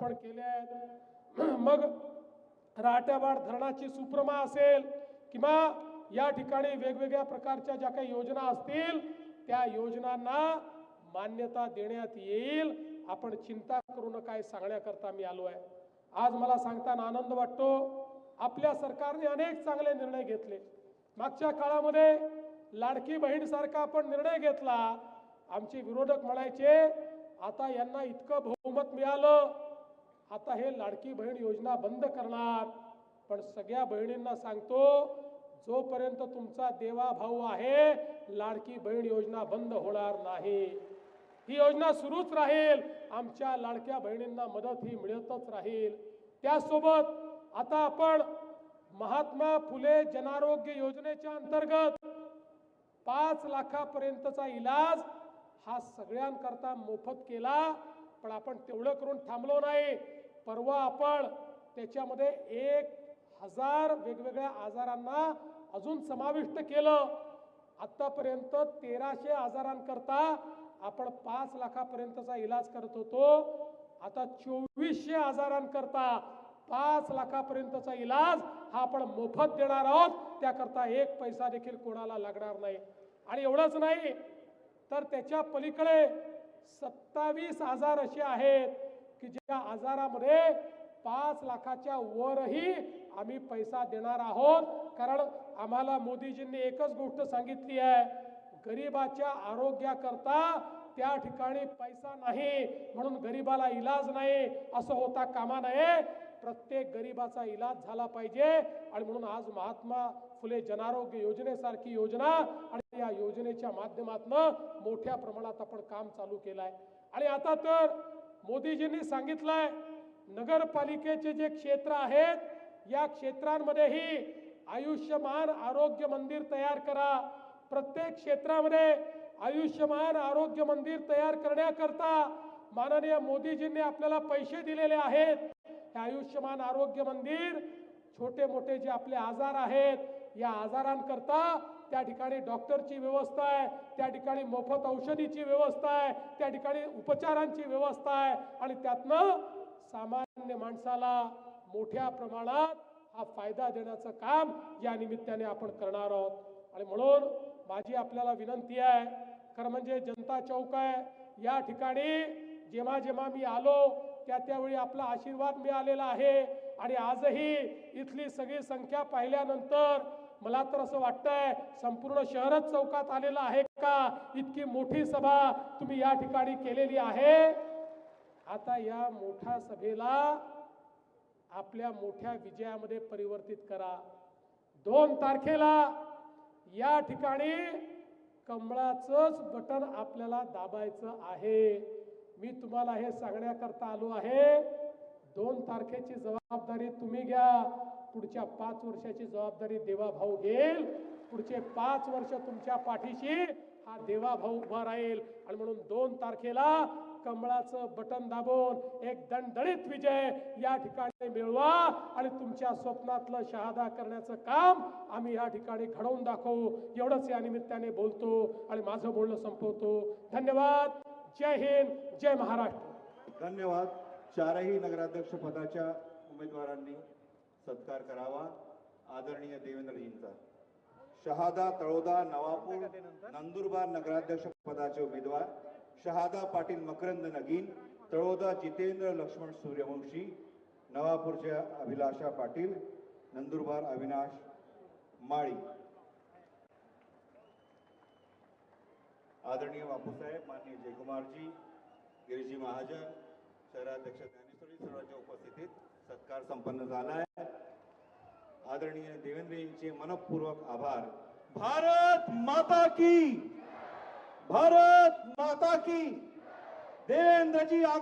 आपण केले आहेत. मग राहत्याबाड धरणाची सुप्रमा असेल किंवा या ठिकाणी वेगवेगळ्या प्रकारच्या ज्या काही योजना असतील त्या योजनांना मान्यता देण्यात येईल. आपण चिंता करू नका काय सांगण्याकरता मी आलो आहे. आज मला सांगताना आनंद वाटतो. आपल्या सरकारने अनेक चांगले निर्णय घेतले. मागच्या काळामध्ये लाडकी बहीणसारखा आपण निर्णय घेतला. आमचे विरोधक म्हणायचे आता यांना इतकं बहुमत मिळालं. आता हे लाडकी बहीण योजना बंद करणार. पण सगळ्या बहिणींना सांगतो जोपर्यंत तुमचा देवा भाऊ आहे लाडकी बहीण योजना बंद होणार नाही. ही योजना सुरूच राहील. आमच्या लाडक्या बहिणींना मदत ही मिळतच राहील. त्यासोबत आता आपण महात्मा फुले जनारोग्य योजनेच्या अंतर्गत पाच लाखापर्यंतचा इलाज हा सगळ्यांकरता मोफत केला. पण आपण तेवढं करून थांबलो नाही. परवा आपण त्याच्यामध्ये एक हजार वेगवेगळ्या आजारांना अजून समाविष्ट केलं. आत्तापर्यंत तेराशे आजारांकरता आपण पाच लाखापर्यंतचा इलाज करत होतो. आता चोवीसशे आजारांकरता पाच लाखापर्यंतचा इलाज हा आपण मोफत देणार आहोत. त्याकरता एक पैसा देखील कोणाला लागणार नाही. आणि एवढंच नाही तर त्याच्या पलीकडे सत्तावीस आजार असे आहेत की ज्या आजारामध्ये पाच लाखाच्या वरही आम्ही पैसा देणार आहोत. कारण आम्हाला मोदीजींनी एकच गोष्ट सांगितली आहे गरिबाच्या आरोग्याकरता त्या ठिकाणी पैसा नाही म्हणून गरिबाला इलाज नाही असं होता कामा नये. प्रत्येक गरिबाचा इलाज झाला पाहिजे. आणि म्हणून आज महात्मा फुले जनारोग्य योजनेसारखी योजना आणि या योजनेच्या माध्यमातून मोठ्या प्रमाणात आपण काम चालू केलं आहे आणि आता तर मोदीजींनी सांगितलंय नगरपालिकेचे जे क्षेत्र आहेत या क्षेत्रांमध्येही आयुष्यमान आरोग्य मंदिर तयार करा. प्रत्येक क्षेत्रामध्ये आयुष्यमान आरोग्य मंदिर तयार करण्याकरता माननीय मोदीजींनी आपल्याला पैसे दिलेले आहेत. हे आयुष्यमान आरोग्य मंदिर छोटे मोठे जे आपले आजार आहेत या आजारांकरता त्या ठिकाणी डॉक्टरची व्यवस्था आहे त्या ठिकाणी मोफत औषधीची व्यवस्था आहे त्या ठिकाणी उपचारांची व्यवस्था आहे आणि त्यातनं सामान्य माणसाला मोठ्या प्रमाणात हा फायदा देण्याचं काम या निमित्ताने आपण करणार आहोत. आणि म्हणून माझी आपल्याला विनंती आहे खरं म्हणजे जनता चौक आहे या ठिकाणी जेव्हा जेव्हा मी आलो त्या त्यावेळी आपला आशीर्वाद मिळालेला आहे. आणि आजही इथली सगळी संख्या पाहिल्यानंतर मला तर असं वाटतंय संपूर्ण शहरच चौकात आलेलं आहे का? इतकी मोठी सभा तुम्ही या ठिकाणी केलेली आहे. आता या मोठ्या सभेला आपल्या मोठ्या विजयामध्ये परिवर्तित करा. दोन तारखेला या ठिकाणी कमळाचंच बटन आपल्याला दाबायचं आहे. मी तुम्हाला हे सांगण्याकरता आलो आहे. दोन तारखेची जबाबदारी तुम्ही घ्या. पुढच्या पाच वर्षाची जबाबदारी देवा भाऊ घेईल. पुढचे पाच वर्ष तुमच्या पाठीशी हा देवा भाऊ उभा राहील. आणि म्हणून दोन तारखेला कमळाचं बटन दाबून एक दणदणीत विजय या ठिकाणी मिळवा. आणि तुमच्या स्वप्नातलं शहादा करण्याचं काम आम्ही या ठिकाणी घडवून दाखवू. एवढंच या निमित्ताने बोलतो आणि माझं बोलणं संपवतो. धन्यवाद. जय हिंद जय महाराष्ट्र. धन्यवाद. चारही नगराध्यक्ष पदाच्या उमेदवारांनी सत्कार करावा. आदरणीय देवेंद्रजींचा शहादा तळोदा नवापूर नंदुरबार नगराध्यक्ष पदाचे उमेदवार. शहादा पाटील मकरंद नगीन. तळोदा जितेंद्र लक्ष्मण सूर्यवंशी. नवापूरच्या अभिलाषा पाटील. नंदुरबार अविनाश माळी. आदरणीय बापूसाहेब माननीय जयकुमारजी, गिरीजी महाजन, शहराध्यक्ष ज्ञानेश्वरी सर्वांच्या उपस्थितीत सत्कार संपन्न झाला आहे. आदरणीय देवेंद्रजींचे मनपूर्वक आभार. भारत माता की, भारत माता की. देवेंद्र जी आगे